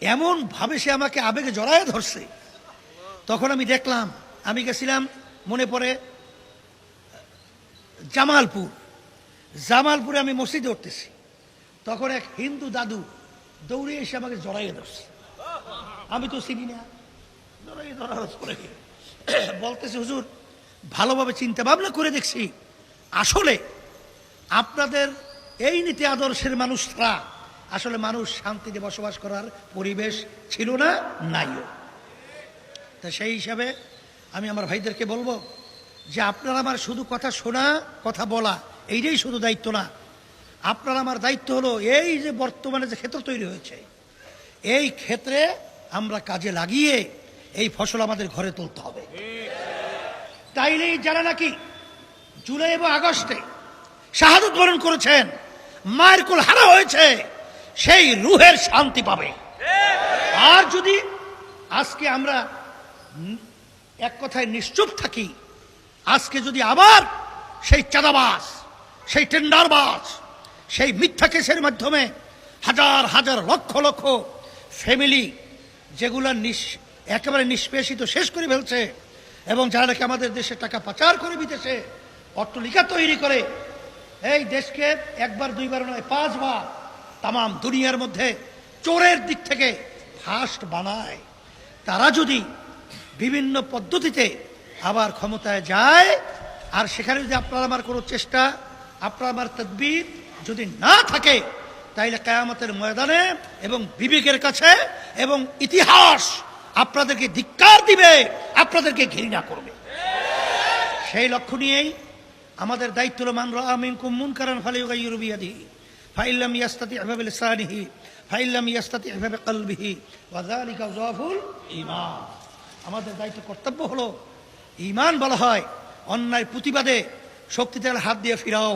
এমন ভাবে সে আমাকে আবেগে জড়ায় ধরছে। তখন আমি দেখলাম, আমি গেছিলাম, মনে পড়ে, জামালপুর। জামালপুরে আমি মসজিদে উঠতেছি। তখন এক হিন্দু দাদু দৌড়ে এসে আমাকে জড়াইয়ে ধরছে। আমি তো চিনি না। জড়াইয়ে বলতেছে, হুজুর, ভালোভাবে চিন্তা ভাবনা করে দেখছি। আসলে আপনাদের এই নীতি আদর্শের মানুষরা আসলে মানুষ শান্তিতে বসবাস করার পরিবেশ ছিল না, নাইও। তা সেই হিসাবে আমি আমার ভাইদেরকে বলব যে আপনারা আমার শুধু কথা শোনা, কথা বলা, এইটাই শুধু দায়িত্ব না। আপনার আমার দায়িত্ব হলো এই যে বর্তমানে যে ক্ষেত্র তৈরি হয়েছে, এই ক্ষেত্রে আমরা কাজে লাগিয়ে এই ফসল আমাদের ঘরে তুলতে হবে। তাইলেই যারা নাকি জুলাই এবং আগস্টে শাহাদত বরণ করেছেন, মায়ের কোল হারা হয়েছে। সেই রুহের শান্তি পাবে। আর যদি আজকে আমরা এক কথায় নিশ্চুপ থাকি, আজকে যদি আবার সেই চাঁদাবাস সেই টেন্ডারবাস সেই মিথ্যা কেসের মাধ্যমে হাজার হাজার, লক্ষ লক্ষ ফ্যামিলি যেগুলো নিঃ একেবারে নিষ্পেষিত শেষ করে ফেলছে এবং যারা নাকি আমাদের দেশে টাকা পাচার করে বিদেশে অট্টলিকা তৈরি করে, এই দেশকে একবার, দুইবার নয়, পাঁচবার তাম দুনিয়ার মধ্যে চোরের দিক থেকে ফার্স্ট বানায়। তারা যদি বিভিন্ন পদ্ধতিতে আবার ক্ষমতায় যায়, আর সেখানে যদি আপনার আমার কোনো চেষ্টা, আপনার আমার তদবির যদি না থাকে, তাইলে কায়ামতের ময়দানে এবং বিবেকের কাছে এবং ইতিহাস আপনাদেরকে ধিক্কার দিবে, আপনাদেরকে ঘৃণা করবে। সেই লক্ষ্য নিয়েই আমাদের দায়িত্ব মান আমিন কুমুন কারণ ফালে ইউরবিয়াদি ফাইল্লাম ইয়াস্তাতি এভাবে লিসানিহি ফাইল্লাম ইয়াস্তাতি এভাবে কলবিহি ওয়াজালিকা জাফুল ইমান আমাদের দায়িত্ব কর্তব্য হলো ইমান বলা হয় অন্যায় প্রতিবাদে শক্তিতে হাত দিয়ে ফিরাও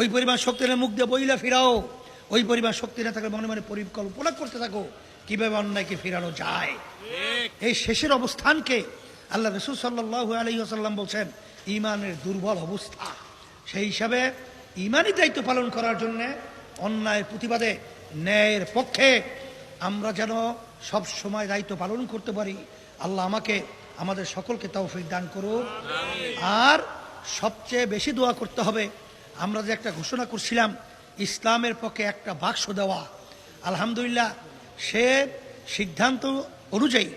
ওই পরিমাণ শক্তি মুখ দিয়ে বইলে ফিরাও ওই পরিমাণ শক্তি না থাকলে মনে মনে পরিকল্পনা করতে থাকো কীভাবে অন্যায়কে ফিরানো যায়। এই শেষের অবস্থানকে আল্লাহ রসুল সাল্লাহ আলী আসাল্লাম বলছেন ইমানের দুর্বল অবস্থা। সেই হিসাবে ইমানই দায়িত্ব পালন করার জন্যে অন্যায়ের প্রতিবাদে ন্যায়ের পক্ষে আমরা যেন সব সময় দায়িত্ব পালন করতে পারি। আল্লাহ আমাকে, আমাদের সকলকে তৌফিক দান করুক। আর সবচেয়ে বেশি দোয়া করতে হবে। আমরা যে একটা ঘোষণা করছিলাম, ইসলামের পক্ষে একটা বাক্স দেওয়া। আলহামদুলিল্লাহ, সে সিদ্ধান্ত অনুযায়ী,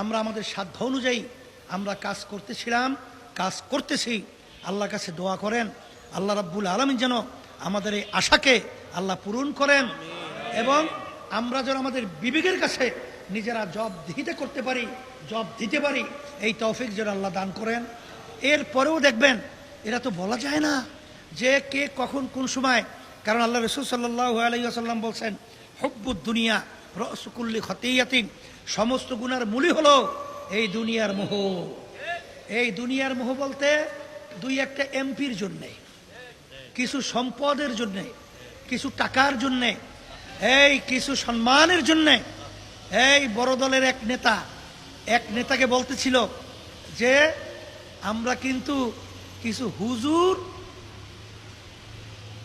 আমরা আমাদের সাধ্য অনুযায়ী আমরা কাজ করতেছিলাম, কাজ করতেছি। আল্লাহর কাছে দোয়া করেন, আল্লাহ রাব্বুল আলমিন যেন আমাদের এই আশাকে আল্লাহ পূরণ করেন এবং আমরা যেন আমাদের বিবেকের কাছে নিজেরা জব দিতে করতে পারি, জব দিতে পারি, এই তৌফিক যেন আল্লাহ দান করেন। এরপরেও দেখবেন, এরা তো বলা যায় না যে কে কখন কোন সময়, কারণ আল্লাহ রসুল সাল্লাহ আলাইসাল্লাম বলছেন, হব্বুদ দুনিয়া রসকুল্লি খতিয়াতিন সমস্ত গুনার মূলই হলো এই দুনিয়ার মোহ। এই দুনিয়ার মোহ বলতে দুই একটা এমপির জন্যে। কিছু সম্পদের জন্যে, কিছু টাকার জন্যে, এই কিছু সম্মানের জন্যে, এই বড় দলের এক নেতা, এক নেতাকে বলতেছিল যে, আমরা কিন্তু কিছু হুজুর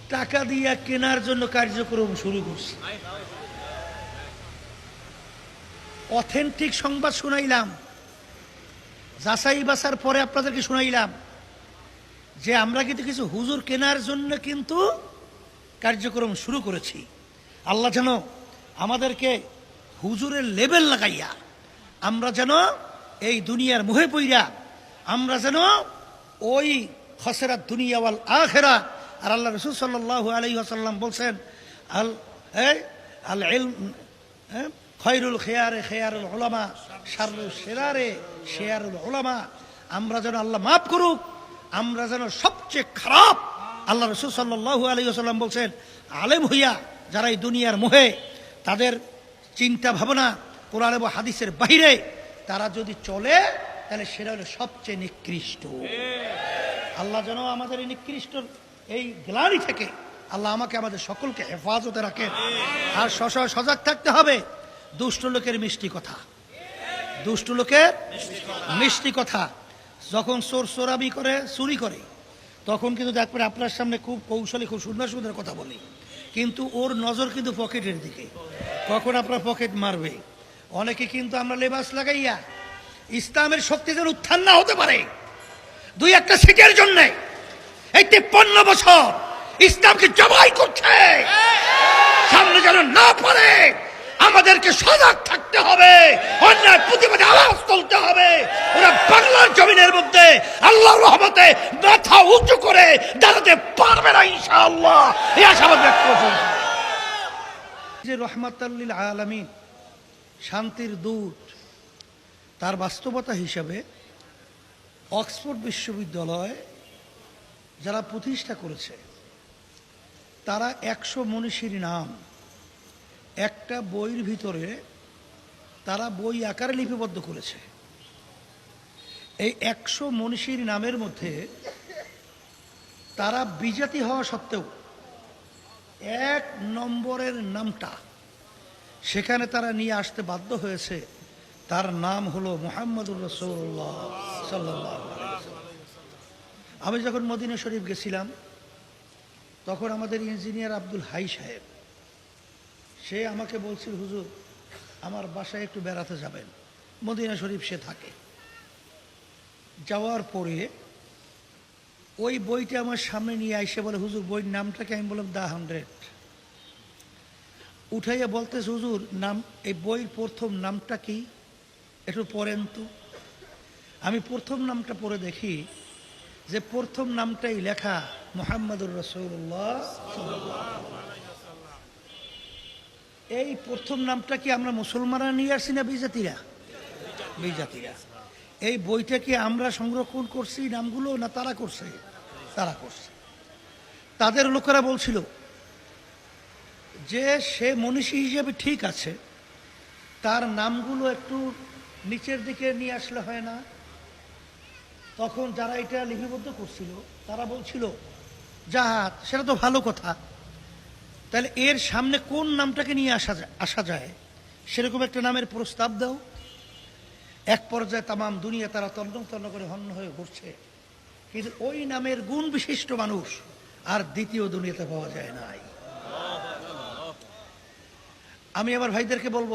টাকা দিয়া কেনার জন্য কার্যক্রম শুরু করছি। অথেন্টিক সংবাদ শুনাইলাম। যাচাই বাসার পরে আপনাদেরকে শুনাইলাম। যে আমরা কিন্তু কিছু হুজুর কেনার জন্য কিন্তু কার্যক্রম শুরু করেছি আল্লাহ যেন আমাদেরকে হুজুরের লেবেল লাগাইয়া, আমরা যেন এই দুনিয়ার মুহে পইরা, আমরা যেন ওই খসেরা দুনিয়াওয়াল আখেরা আর আল্লাহ রসুল সাল্লাহ আলী আসাল্লাম বলছেন, আল আল ইলম হ্যাঁ? খৈরুল খেয়ারে খেয়ারুল ওলামা শারুল সেরারে শেয়ারুল ওলামা আমরা যেন আল্লাহ মাফ করুক আমরা যেন সবচেয়ে খারাপ। আল্লাহ রসুল সাল্লাহ আলী আসাল্লাম বলছেন, আলেম হইয়া যারা এই দুনিয়ার মোহে, তাদের চিন্তা ভাবনা কোরআন এবং হাদিসের বাইরে তারা যদি চলে, তাহলে সেটা হলো সবচেয়ে নিকৃষ্ট। আল্লাহ যেন আমাদের এই নিকৃষ্ট, এই গ্লানি থেকে আল্লাহ আমাকে, আমাদের সকলকে হেফাজতে রাখেন। আর সস- সজাগ থাকতে হবে। দুষ্ট লোকের মিষ্টি কথা। দুষ্ট লোকের মিষ্টি কথা। যখন চোর চোরাবি করে, চুরি করে, তখন কিন্তু দেখবেন আপনার সামনে খুব কৌশলী, খুব সুন্দর সুন্দর কথা বলি। কিন্তু ওর নজর কিন্তু পকেটের দিকে। কখন আপনার পকেট মারবে? অনেকে কিন্তু আমরা লেবাস লাগাইয়া ইসলামের শক্তি যেন উত্থান না হতে পারে। দুই একটা সিটের জন্য এই তিপ্পান্ন বছর ইসলামকে জবাই করছে। সামনে যেন না পারে আমাদেরকে সজাগ থাকতে হবে। অন্যায় প্রতিবাদে আওয়াজ তুলতে হবে। ওরা বাংলার জমিনের মধ্যে আল্লাহ রহমতে মাথা উঁচু করে দাঁড়াতে পারবে না, ইনশাআল্লাহ। এই আশাবাদ ব্যক্ত করছি। যে রহমাতাল্লিল আলামিন শান্তির দূত, তার বাস্তবতা হিসাবে অক্সফোর্ড বিশ্ববিদ্যালয় যারা প্রতিষ্ঠা করেছে, তারা একশো মনীষীর নাম একটা বইয়ের ভিতরে তারা বই আকারে লিপিবদ্ধ করেছে। এই একশো মনীষীর নামের মধ্যে তারা বিজাতি হওয়া সত্ত্বেও এক নম্বরের নামটা সেখানে তারা নিয়ে আসতে বাধ্য হয়েছে। তার নাম হলো মোহাম্মদুর রসৌল্লাহ সাল্লাহ আমি যখন মদিনা শরীফ গেছিলাম, তখন আমাদের ইঞ্জিনিয়ার আব্দুল হাই সাহেব সে আমাকে বলছিল, হুজুর, আমার বাসায় একটু বেড়াতে যাবেন। মদিনা শরীফ সে থাকে। যাওয়ার পরে ওই বইটা আমার সামনে নিয়ে আইসে বলে, হুজুর, বইয়ের নামটাকে আমি বললাম দ্য হান্ড্রেড। উঠাইয়া বলতেছে, হুজুর, নাম, এই বইয়ের প্রথম নামটা কি? একটু পড়েন তো। আমি প্রথম নামটা পড়ে দেখি যে প্রথম নামটাই লেখা মোহাম্মদুর রসৌল্লাহ এই প্রথম নামটা কি আমরা মুসলমানরা নিয়ে আসছি না বিজাতিরা? বিজাতিরা। এই বইটা কি আমরা সংরক্ষণ করছি নামগুলো না তারা করছে? তারা করছে। তাদের লোকেরা বলছিল যে সে মনীষী হিসেবে ঠিক আছে, তার নামগুলো একটু নিচের দিকে নিয়ে আসলে হয় না। তখন যারা এটা লিপিবদ্ধ করছিল, তারা বলছিল, জাহাজ, সেটা তো ভালো কথা। তাহলে এর সামনে কোন নামটাকে নিয়ে আসা আসা যায়? সেরকম একটা নামের প্রস্তাব দাও। এক পর্যায়ে তামাম দুনিয়া তারা তন্ন তন্ন করে হন্য হয়ে ঘুরছে। কিন্তু ওই নামের গুণ বিশিষ্ট মানুষ আর দ্বিতীয় দুনিয়াতে পাওয়া যায় নাই। আমি আমার ভাইদেরকে বলব,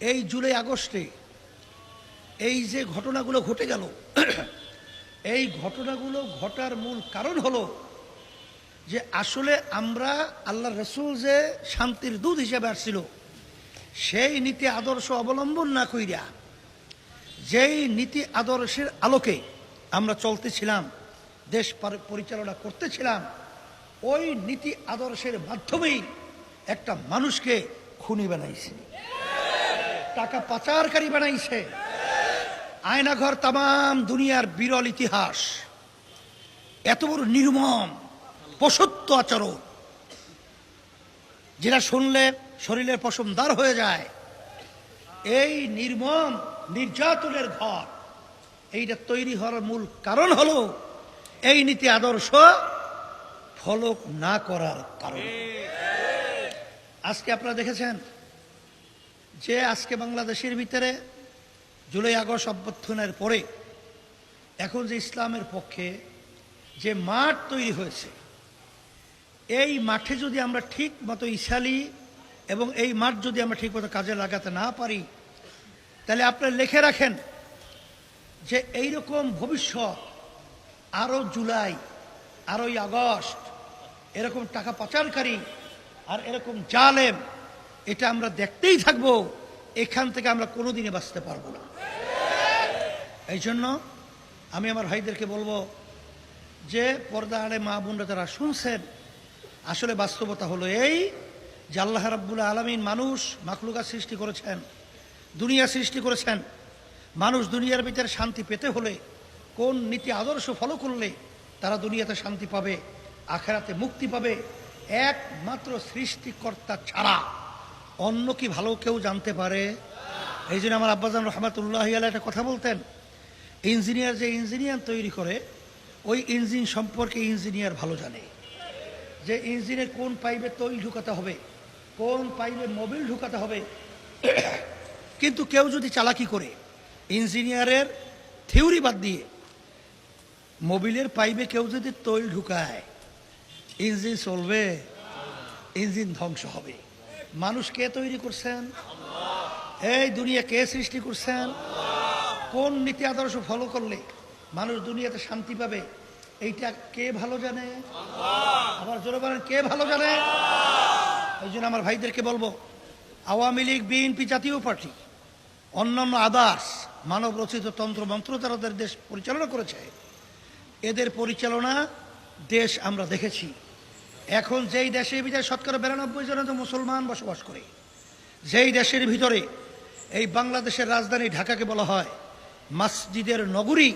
এই জুলাই আগস্টে এই যে ঘটনাগুলো ঘটে গেল, এই ঘটনাগুলো ঘটার মূল কারণ হলো যে আসলে আমরা আল্লাহ রসুল যে শান্তির দুধ হিসেবে আসছিল, সেই নীতি আদর্শ অবলম্বন না কইরা, যেই নীতি আদর্শের আলোকে আমরা চলতেছিলাম, দেশ পরিচালনা করতেছিলাম, ওই নীতি আদর্শের মাধ্যমেই একটা মানুষকে খুনি বানাইছে। টাকা পাচারকারী বানাইছে। আয়নাঘর তামাম দুনিয়ার বিরল ইতিহাস। এত বড় নির্মম পশুত্ব আচরণ। যেটা শুনলে শরীরের পশমদার হয়ে যায়, এই নির্মম নির্যাতনের ঘর, এইটা তৈরি হওয়ার মূল কারণ হলো এই নীতি আদর্শ ফলক না করার কারণে। আজকে আপনারা দেখেছেন যে আজকে বাংলাদেশের ভিতরে জুলাই আগস্ট অভ্যর্থনের পরে এখন যে ইসলামের পক্ষে যে মাঠ তৈরি হয়েছে এই মাঠে যদি আমরা ঠিক মতো ইশালি এবং এই মাঠ যদি আমরা ঠিক মতো কাজে লাগাতে না পারি, তাহলে আপনারা লিখে রাখেন যে এই রকম ভবিষ্যৎ, আরও জুলাই আরোই আগস্ট, এরকম টাকা পাচারকারী আর এরকম জালেম, এটা আমরা দেখতেই থাকব, এখান থেকে আমরা কোনোদিনে বাঁচতে পারব না। এই জন্য আমি আমার ভাইদেরকে বলব যে পর্দা আড়ে মা বোনরা যারা শুনছেন আসলে বাস্তবতা হলো এই যে আল্লাহ রাব্বুল আলমিন মানুষ মাখলুকা সৃষ্টি করেছেন, দুনিয়া সৃষ্টি করেছেন। মানুষ দুনিয়ার ভিতরে শান্তি পেতে হলে, কোন নীতি আদর্শ ফলো করলে তারা দুনিয়াতে শান্তি পাবে, আখেরাতে মুক্তি পাবে। একমাত্র সৃষ্টিকর্তা ছাড়া অন্য কি ভালো কেউ জানতে পারে? এই জন্য আমার আব্বাজান রহমাতুল্লাহ আল্লাহ একটা কথা বলতেন, ইঞ্জিনিয়ার যে ইঞ্জিনিয়ার তৈরি করে, ওই ইঞ্জিন সম্পর্কে ইঞ্জিনিয়ার ভালো জানে। যে ইঞ্জিনের কোন পাইপে তৈল ঢুকাতে হবে, কোন পাইপে মোবিল ঢুকাতে হবে। কিন্তু কেউ যদি চালাকি করে, ইঞ্জিনিয়ারের থিওরি বাদ দিয়ে মোবিলের পাইপে কেউ যদি তৈল ঢুকায়, ইঞ্জিন চলবে, ইঞ্জিন ধ্বংস হবে। মানুষ কে তৈরি করছেন? এই দুনিয়া কে সৃষ্টি করছেন? কোন নীতি আদর্শ ফলো করলে মানুষ দুনিয়াতে শান্তি পাবে? এইটা কে ভালো জানে? আবার জোরে বলেন কে ভালো জানে? এই জন্য আমার ভাইদেরকে বলব, আওয়ামী লীগ, বিএনপি জাতীয় পার্টি, অন্যান্য আদার্স মানব রচিত তন্ত্র মন্ত্র তারা দেশ পরিচালনা করেছে, এদের পরিচালনা দেশ আমরা দেখেছি। এখন যেই দেশে বিজয় শতকরা বিরানব্বই জন তো মুসলমান বসবাস করে, যেই দেশের ভিতরে এই বাংলাদেশের রাজধানী ঢাকাকে বলা হয়, মসজিদের নগরী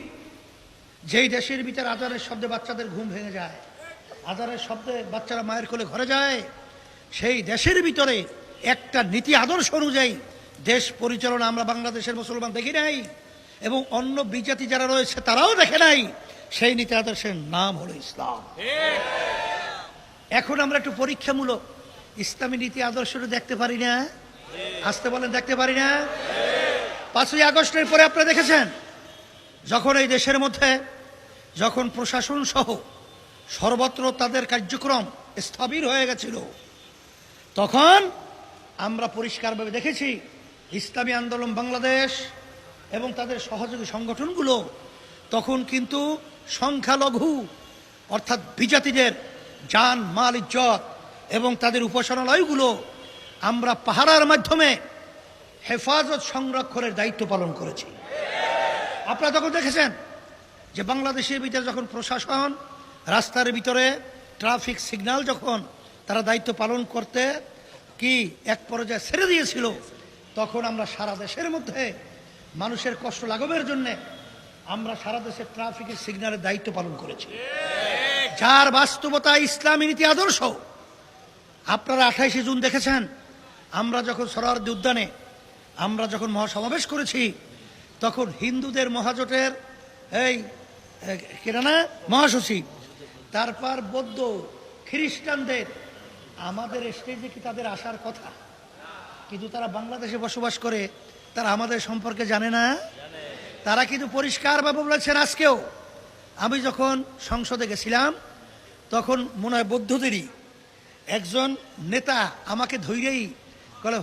যেই দেশের ভিতরে আজানের শব্দে বাচ্চাদের ঘুম ভেঙে যায় আজানের শব্দে বাচ্চারা মায়ের কোলে ঘরে যায়, সেই দেশের ভিতরে একটা নীতি আদর্শ অনুযায়ী দেশ পরিচালনা আমরা বাংলাদেশের মুসলমান দেখি নাই, এবং অন্য বিজাতি যারা রয়েছে তারাও দেখে নাই, সেই নীতি আদর্শের নাম হলো ইসলাম। এখন আমরা একটু পরীক্ষামূলক ইসলামী নীতি আদর্শটা দেখতে পারি না? আসতে বলেন, দেখতে পারি না? পাঁচই আগস্টের পরে আপনারা দেখেছেন? যখন এই দেশের মধ্যে যখন প্রশাসন সহ সর্বত্র তাদের কার্যক্রম স্থবির হয়ে গেছিল, তখন আমরা পরিষ্কারভাবে দেখেছি ইসলামী আন্দোলন বাংলাদেশ এবং তাদের সহযোগী সংগঠনগুলো তখন কিন্তু সংখ্যালঘু, অর্থাৎ বিজাতিদের যান, মাল, ইজ্জত এবং তাদের উপাসনালয়গুলো আমরা পাহারার মাধ্যমে হেফাজত সংরক্ষণের দায়িত্ব পালন করেছি। আপনারা তখন দেখেছেন যে বাংলাদেশের ভিতরে যখন প্রশাসন রাস্তার ভিতরে ট্রাফিক সিগনাল যখন তারা দায়িত্ব পালন করতে কি এক পর্যায়ে ছেড়ে দিয়েছিল, তখন আমরা সারা দেশের মধ্যে মানুষের কষ্ট লাঘবের জন্যে আমরা সারা দেশের ট্রাফিকের সিগনালের দায়িত্ব পালন করেছি। যার বাস্তবতা ইসলামী নীতি আদর্শ, আপনারা আঠাইশে জুন দেখেছেন, আমরা যখন সরারদি উদ্যানে আমরা যখন মহাসমাবেশ করেছি তখন হিন্দুদের মহাজোটের এই এ, কেনা না মহাসচিব তারপর বৌদ্ধ খ্রিস্টানদের। আমাদের স্টেজে কি তাদের আসার কথা? কিন্তু তারা বাংলাদেশে বসবাস করে তারা আমাদের সম্পর্কে জানে না। তারা কিন্তু পরিষ্কার পরিষ্কারভাবে বলেছেন আজকেও। আমি যখন সংসদে গেছিলাম তখন মনে হয় বৌদ্ধদেরই একজন নেতা আমাকে ধৈরেই বলে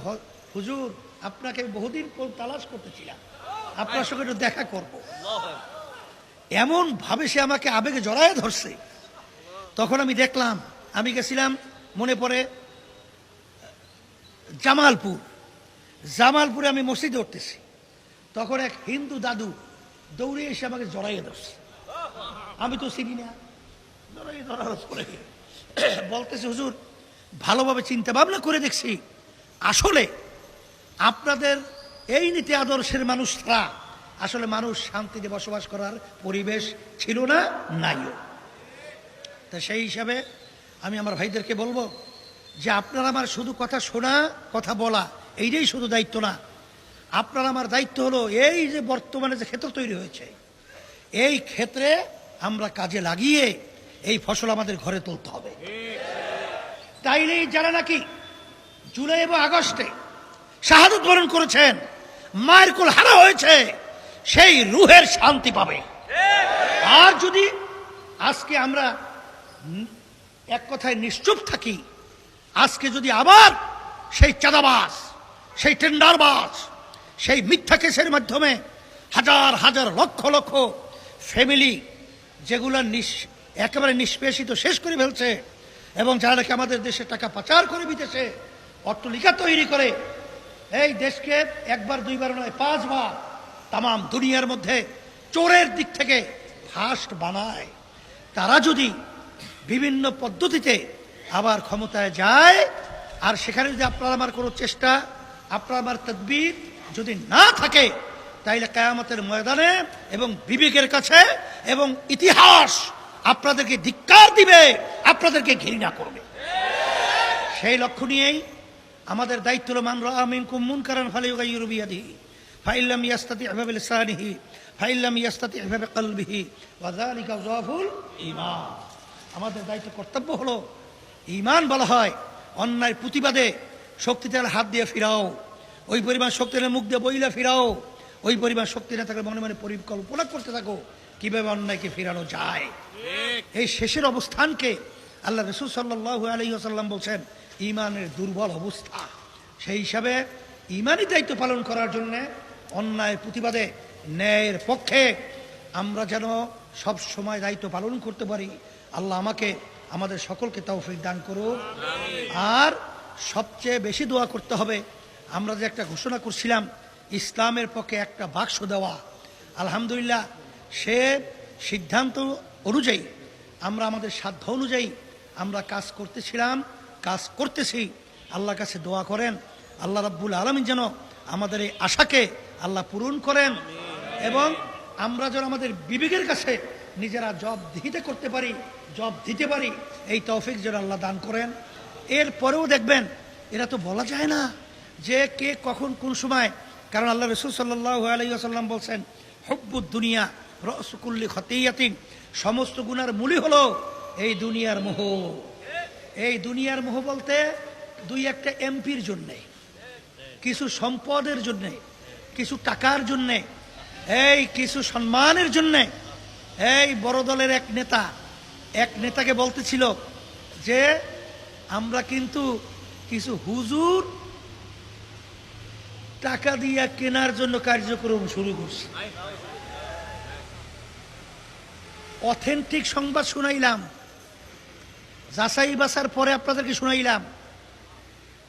হুজুর আপনাকে বহুদিন তালাশ করতেছিলাম আপনার সঙ্গে একটু দেখা করব। এমন ভাবে সে আমাকে আবেগে জড়ায় ধরছে। তখন আমি দেখলাম আমি গেছিলাম মনে পড়ে জামালপুর। জামালপুরে আমি মসজিদে উঠতেছি। তখন এক হিন্দু দাদু দৌড়ে এসে আমাকে জড়াইয়ে ধরছে। আমি তো চিনি না। জড়াইয়ে ধরার পরে বলতেছে হুজুর ভালোভাবে চিন্তা ভাবনা করে দেখছি। আসলে আপনাদের এই নীতি আদর্শের মানুষরা, আসলে মানুষ শান্তিতে বসবাস করার পরিবেশ ছিল না, নাইও। তা সেই হিসাবে আমি আমার ভাইদেরকে বলব যে আপনারা আমার শুধু কথা শোনা, কথা বলা, এইটাই শুধু দায়িত্ব না। আপনার আমার দায়িত্ব হলো এই যে বর্তমানে যে ক্ষেত্র তৈরি হয়েছে, এই ক্ষেত্রে আমরা কাজে লাগিয়ে এই ফসল আমাদের ঘরে তুলতে হবে। তাইলেই যারা নাকি জুলাই এবং আগস্টে শাহাদত বরণ করেছেন। মায়ের কোল হারা হয়েছে, সেই রুহের শান্তি পাবে। আর যদি আজকে আমরা এক কথায় নিশ্চুপ থাকি, আজকে যদি আবার সেই চাঁদাবাস সেই টেন্ডারবাস সেই মিথ্যা কেসের মাধ্যমে হাজার হাজার, লক্ষ লক্ষ ফ্যামিলি যেগুলো নিঃ একেবারে নিষ্পেষিত শেষ করে ফেলছে এবং যারা নাকি আমাদের দেশে টাকা পাচার করে বিদেশে অট্টলিকা তৈরি করে এই দেশকে একবার, দুইবার নয়, পাঁচবার তাম দুনিয়ার মধ্যে চোরের দিক থেকে ফাস্ট বানায়। তারা যদি বিভিন্ন পদ্ধতিতে আবার ক্ষমতায় যায়, আর সেখানে যদি আপনার আমার কোনো চেষ্টা, আপনার আমার তদবির যদি না থাকে, তাইলে কায়ামতের ময়দানে এবং বিবেকের কাছে এবং ইতিহাস আপনাদেরকে ধিক্কার দিবে, আপনাদেরকে ঘৃণা করবে। সেই লক্ষ্য নিয়েই আমাদের দায়িত্ব হলো মান আমিন কুমুন কারণ ফালে ইউরুবিয়াদি ফাইল্লাম ইয়াস্তাতি আহবাব লিসানিহি ফাইল্লাম ইয়াস্তাতি আহবাব কলবিহি ওয়াযালিকা যাফুল ঈমান। আমাদের দায়িত্ব কর্তব্য হলো ঈমান বলা হয় অন্যায় প্রতিবাদে শক্তিতে হাত দিয়ে ফিরাও ওই পরিমাণ শক্তি মুখ দিয়ে বইলে ফিরাও ওই পরিমাণ শক্তি না থাকলে মনে মনে পরিকল্পনা করতে থাকো কীভাবে অন্যায়কে ফিরানো যায়? এই শেষের অবস্থানকে আল্লাহ রসুল সাল্লাহ আলী আসাল্লাম বলছেন ইমানের দুর্বল অবস্থা। সেই হিসাবে ইমানই দায়িত্ব পালন করার জন্যে অন্যায় প্রতিবাদে ন্যায়ের পক্ষে আমরা যেন সব সময় দায়িত্ব পালন করতে পারি। আল্লাহ আমাকে, আমাদের সকলকে তৌফিক দান করুক। আর সবচেয়ে বেশি দোয়া করতে হবে। আমরা যে একটা ঘোষণা করছিলাম, ইসলামের পক্ষে একটা বাক্স দেওয়া। আলহামদুলিল্লাহ, সে সিদ্ধান্ত অনুযায়ী, আমরা আমাদের সাধ্য অনুযায়ী আমরা কাজ করতেছিলাম। কাজ করতেছি, আল্লাহর কাছে দোয়া করেন, আল্লাহ রাব্বুল আলমিন যেন আমাদের এই আশাকে আল্লাহ পূরণ করেন এবং আমরা যেন আমাদের বিবেকের কাছে নিজেরা জব দিতে করতে পারি, জব দিতে পারি, এই তৌফিক যেন আল্লাহ দান করেন। এরপরেও দেখবেন, এরা তো বলা যায় না যে কে কখন কোন সময়, কারণ আল্লাহ রসুল সাল্লাহ আলাইসাল্লাম বলছেন, হব্বুদ দুনিয়া, রসকুল্লি খতিয়াতিন সমস্ত গুনার মূলই হলো এই দুনিয়ার মোহ। এই দুনিয়ার মোহ বলতে দুই একটা এমপির জন্যে, কিছু সম্পদের জন্যে, কিছু টাকার জন্যে, এই কিছু সম্মানের জন্যে, এই বড় দলের এক নেতা, এক নেতাকে বলতেছিল যে, আমরা কিন্তু কিছু হুজুর টাকা দিয়া কেনার জন্য কার্যক্রম শুরু করছি। অথেন্টিক সংবাদ শুনাইলাম। যাচাই বাসার পরে আপনাদেরকে শুনাইলাম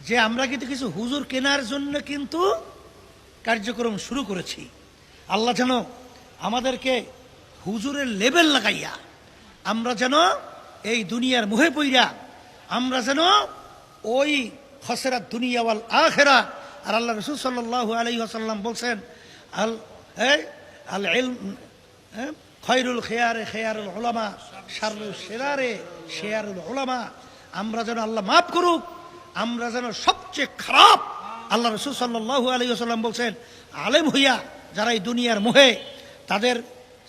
যে আমরা কিন্তু কিছু হুজুর কেনার জন্য কিন্তু কার্যক্রম শুরু করেছি। আল্লাহ যেন আমাদেরকে হুজুরের লেভেল লাগাইয়া, আমরা যেন এই দুনিয়ার মুহে পইরা, আমরা যেন ওই হসেরা দুনিয়াওয়াল আখেরা, আর আল্লাহ রসুল সাল্লাহ আলী আসাল্লাম বলছেন, আল আল এল খয়রুল খেয়ারে, খেয়ারুল ওলামা শারুল সেরারে শেয়ারুল ওলামা আমরা যেন আল্লাহ মাফ করুক, আমরা যেন সবচেয়ে খারাপ, আল্লাহ রসুল সাল্লাহ আলী আসাল্লাম বলছেন, আলেম হইয়া যারা এই দুনিয়ার মোহে, তাদের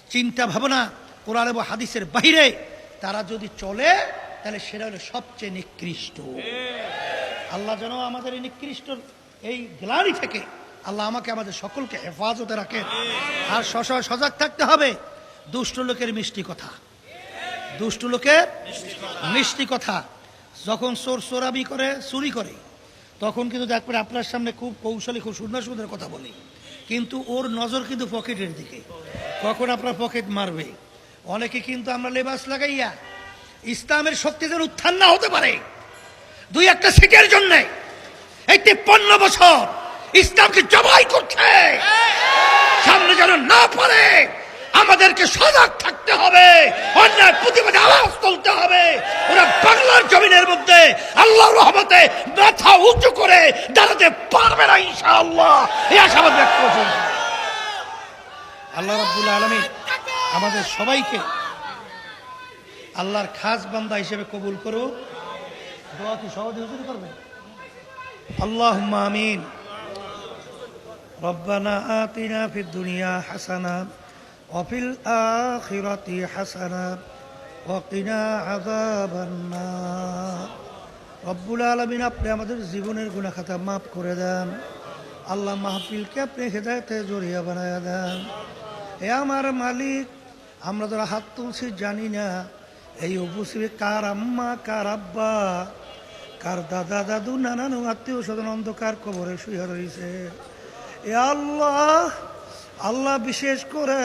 চিন্তা ভাবনা কোরআন এবং হাদিসের বাহিরে, তারা যদি চলে, তাহলে সেটা হলো সবচেয়ে নিকৃষ্ট। আল্লাহ যেন আমাদের এই নিকৃষ্ট, এই গ্লানি থেকে আল্লাহ আমাকে, আমাদের সকলকে হেফাজতে রাখে আর সস- সজাগ থাকতে হবে, দুষ্ট লোকের মিষ্টি কথা। দুষ্ট লোকের মিষ্টি কথা। যখন চোর চোরাবি করে, চুরি করে, তখন কিন্তু দেখবেন আপনার সামনে খুব কৌশলী, খুব সুন্দর সুন্দর কথা বলি। কিন্তু ওর নজর কিন্তু পকেটের দিকে। কখন আপনার পকেট মারবে? অনেকে কিন্তু আমরা লেবাস লাগাইয়া ইসলামের শক্তি যেন উত্থান না হতে পারে। দুই একটা সিটের জন্য এই তিপ্পান্ন বছর ইসলামকে জবাই করছে। সামনে যেন না পারে আমাদেরকে সজাগ থাকতে হবে অন্যায় প্রতিবাদে আওয়াজ তুলতে হবে ওরা বাংলার জমিনের মধ্যে আল্লাহ রহমতে মাথা উঁচু করে দাঁড়াতে পারবে না ইনশাআল্লাহ এই আশাবাদ ব্যক্ত করছি আল্লাহ রাব্বুল আলমী আমাদের সবাইকে আল্লাহর খাস বান্দা হিসেবে কবুল করো দোয়া কি সহজে হুজুর করবে আল্লাহ আমিন ربنا آتنا في الدنيا حسنة وفي الآخرة حسنة وقنا عذاب النار রব্বুল আলমিন আপনি আমাদের জীবনের গুণা খাতা মাফ করে দেন আল্লাহ মাহফিলকে আপনি হেদায়তে জড়িয়ে বানায় দেন এ আমার মালিক আমরা যারা হাত তুলছি জানি না এই উপস্থিতি কার আম্মা কার আব্বা কার দাদা দাদু নানানু আত্মীয় স্বজন অন্ধকার কবরে শুয়ে রয়েছে এ আল্লাহ আল্লাহ বিশেষ করে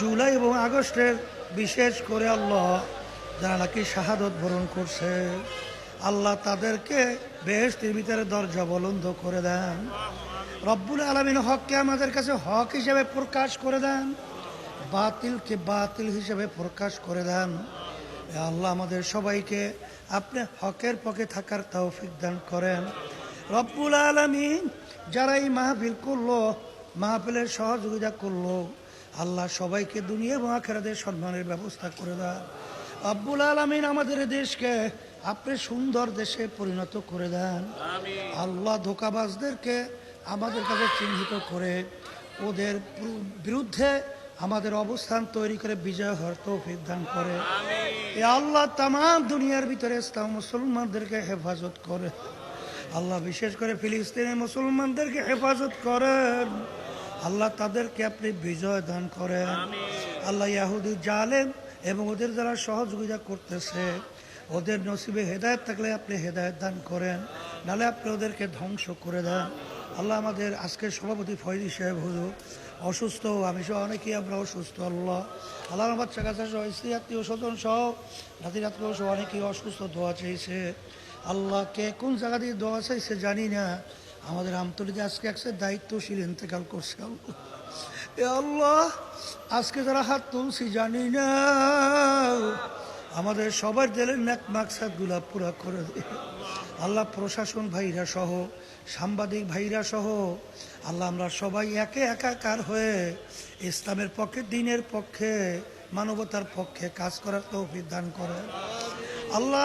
জুলাই এবং আগস্টের বিশেষ করে আল্লাহ, যারা নাকি শাহাদত বরণ করছে, আল্লাহ তাদেরকে বেহেস্তির ভিতরে দরজা বলন্দ করে দেন। রব্বুল আলমিন হককে আমাদের কাছে হক হিসেবে প্রকাশ করে দেন, বাতিলকে বাতিল হিসেবে প্রকাশ করে দেন। আল্লাহ আমাদের সবাইকে আপনি হকের পক্ষে থাকার তৌফিক দান করেন। রব্বুল আলমিন যারা এই মাহফিল করল মাহফিলের সহযোগিতা করল। আল্লাহ সবাইকে দুনিয়া এবং আখেরাদের সম্মানের ব্যবস্থা করে দেন। আব্বুল আলমিন আমাদের দেশকে আপনি সুন্দর দেশে পরিণত করে দেন। আল্লাহ ধোকাবাজদেরকে আমাদের কাছে চিহ্নিত করে ওদের বিরুদ্ধে আমাদের অবস্থান তৈরি করে বিজয় হওয়ার তৌফিক দান করে। এ আল্লাহ তাম দুনিয়ার ভিতরে ইসলাম মুসলমানদেরকে হেফাজত করে। আল্লাহ বিশেষ করে ফিলিস্তিনের মুসলমানদেরকে হেফাজত করেন। আল্লাহ তাদেরকে আপনি বিজয় দান করেন। আল্লাহ ইয়াহুদি জালেম এবং ওদের যারা সহযোগিতা করতেছে ওদের নসিবে হেদায়ত থাকলে আপনি হেদায়ত দান করেন নালে আপনি ওদেরকে ধ্বংস করে দেন। আল্লাহ আমাদের আজকের সভাপতি ফয়জি সাহেব হুজুর অসুস্থ আমি সহ অনেকেই আমরা অসুস্থ আল্লাহ। আল্লাহ আমার বাচ্চা কাছে সহ স্ত্রী আত্মীয় স্বজন সহ নাতি আত্মীয় সহ অনেকেই অসুস্থ দোয়া চাইছে আল্লাহ কে কোন জায়গা দিয়ে দোয়া চাইছে জানি না আমাদের আমতলিতে আজকে একসে দায়িত্বশীল ইন্তেকাল করছে আল্লাহ। আজকে যারা হাত তুলছি জানি না। আমাদের সবার দিলের ন্যাক মাকসাদগুলা পুরা করে আল্লাহ প্রশাসন ভাইরা সহ, সাংবাদিক ভাইরা সহ, আল্লাহ আমরা সবাই একে একাকার হয়ে ইসলামের পক্ষে, দিনের পক্ষে, মানবতার পক্ষে কাজ করার তৌফিক দান করে আল্লাহ